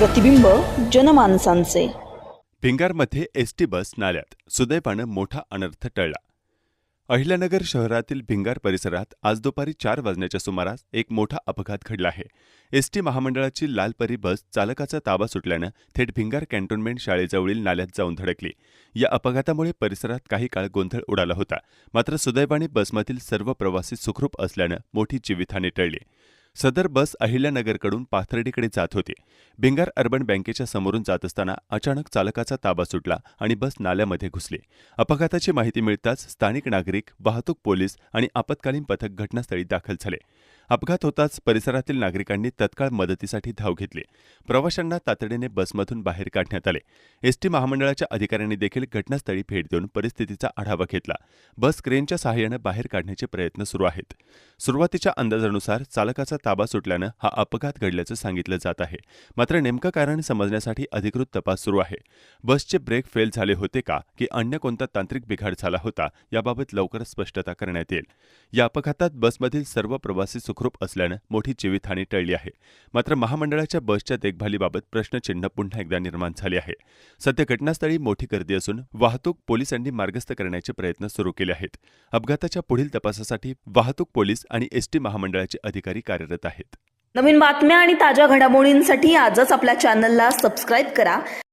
प्रतिबिंब जनमानसांचे. भिंगारमध्ये S T bus नाल्यात. सुदैवानं मोठा अनर्थ टळला. अहिल्यानगर शहरातील भिंगार परिसरात आज दुपारी चार वाजण्याच्या सुमारास एक मोठा अपघात घडला आहे. एस टी महामंडळाची लालपरी बस चालकाचा ताबा सुटल्यानं थेट भिंगार कॅन्टोन्मेंट शाळेजवळील नाल्यात जाऊन धडकली. या अपघातामुळे परिसरात काही काळ गोंधळ उडाला होता. मात्र सुदैवाने बसमधील सर्व प्रवासी सुखरूप असल्यानं मोठी जीवितहानी टळली. सदर बस अहिल्यानगरकडून पाथर्डीकडे जात होती. भिंगार अर्बन बँकेच्या समोरून जात असताना अचानक चालकाचा ताबा सुटला आणि बस नाल्यामध्ये घुसली. अपघाताची माहिती मिळताच स्थानिक नागरिक वाहतूक पोलीस आणि आपत्कालीन पथक घटनास्थळी दाखल झाले. अपघात होताच परिसरातील नागरिकांनी तत्काळ मदतीसाठी धाव घेतली. प्रवाशांना तातडीने बसमधून बाहेर काढण्यात आले. एसटी महामंडळाच्या अधिकाऱ्यांनी देखील घटनास्थळी भेट देऊन परिस्थितीचा आढावा घेतला. बस क्रेनच्या सहाय्यानं बाहेर काढण्याचे प्रयत्न सुरू आहेत. सुरुवातीच्या अंदाजानुसार चालकाचा ताबा सुटल्यानं हा अपघात घडल्याचं सांगितलं जात आहे. मात्र नेमकं कारण समजण्यासाठी अधिकृत तपास सुरू आहे. बसचे ब्रेक फेल झाले होते का? की अन्य कोणता तांत्रिक बिघाड झाला होता? याबाबत लवकरच स्पष्टता करण्यात येईल. या अपघातात बसमधील सर्व प्रवासी सुख सुखरूप असल्यानं मोठी जीवितहानी टळली आहे. मात्र महामंडळाच्या बसच्या देखभालीबाबत प्रश्नचिन्ह पुन्हा एकदा निर्माण झाले आहे. सध्या घटनास्थळी मोठी गर्दी असून वाहतूक पोलिसांनी मार्गस्थ करण्याचे प्रयत्न सुरू केले आहेत. अपघाताच्या पुढील तपासासाठी वाहतूक पोलीस आणि एसटी महामंडळाचे अधिकारी कार्यरत आहेत. नवीन बातम्या आणि ताज्या घडामोडींसाठी आजच आपल्या चॅनलला सबस्क्राईब करा.